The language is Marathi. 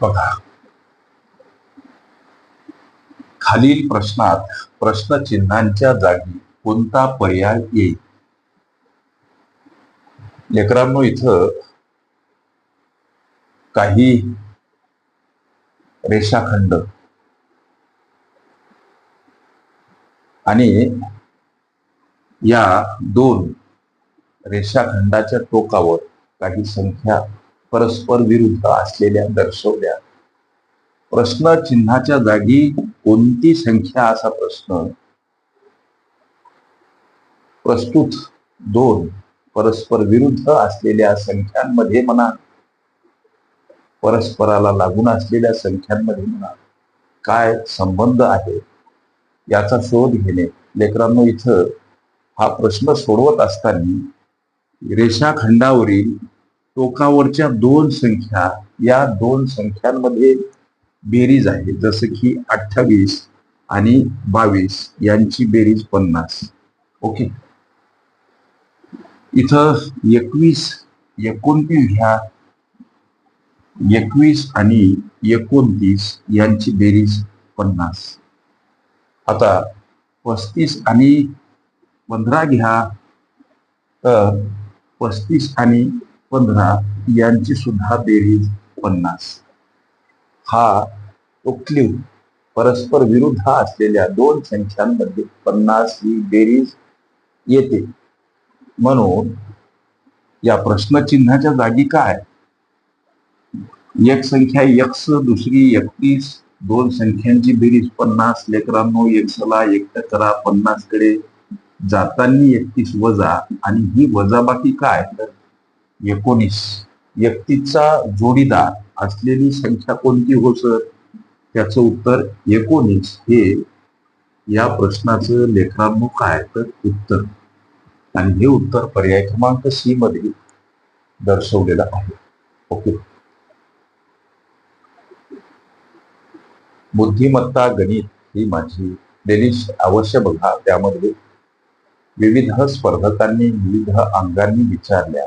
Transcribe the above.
बघा. खालील प्रश्नात प्रश्नचिन्हांच्या जागी कोणता पर्याय येईल? लेकरांनो इथं काही रेषाखंड आणि या दोन रेषाखंडाच्या टोकावर काही संख्या परस्पर विरुद्ध असलेल्या दर्शवल्या. प्रश्न चिन्हाच्या जागी कोणती संख्या असा प्रश्न? प्रस्तुत दोन. परस्पर विरुद्ध असलेल्या संख्यांमध्ये म्हणा. परस्पराला लागून असलेल्या संख्यांमध्ये म्हणा. काय संबंध आहे? याचा शोध घेणे. लेकरांनो इथं हा प्रश्न सोडवत असताना रेषाखंडावरील टोकावरच्या दोन संख्या या दोन संख्यांमध्ये बेरीज आहे. जसं की अठ्ठावीस आणि बावीस यांची बेरीज पन्नास. ओके? इथं एकवीस एकोणतीस घ्या. एकवीस आणि एकोणतीस यांची बेरीज पन्नास. आता पस्तीस आणि पंधरा घ्या. तर पस्तीस आणि पंधरा यांची सुद्धा बेरीज पन्नास. हा उक्लीव परस्पर विरुद्ध असलेल्या दोन संख्यांमध्ये पन्नास ही बेरीज येते. म्हणून या प्रश्नचिन्हाच्या जागी काय? एक संख्या एक्स दुसरी एकतीस दोन संख्यांची बेरीज पन्नास लेकरांनो एक्सला एकट करा पन्नासकडे जातानी एकतीस वजा आणि ही वजाबाकी काय? तर एकोणीस. व्यक्तीचा जोडीदार असलेली संख्या कोणती हो सर? त्याचं उत्तर एकोणीस. हे या प्रश्नाचं लेखनांनो काय तर उत्तर. आणि हे उत्तर पर्याय क्रमांक सी मध्ये दर्शवलेलं आहे. ओके. बुद्धिमत्ता गणित ही माझी प्लेलिस्ट अवश्य बघा. त्यामध्ये विविध स्पर्धकांनी विविध अंगांनी विचारल्या.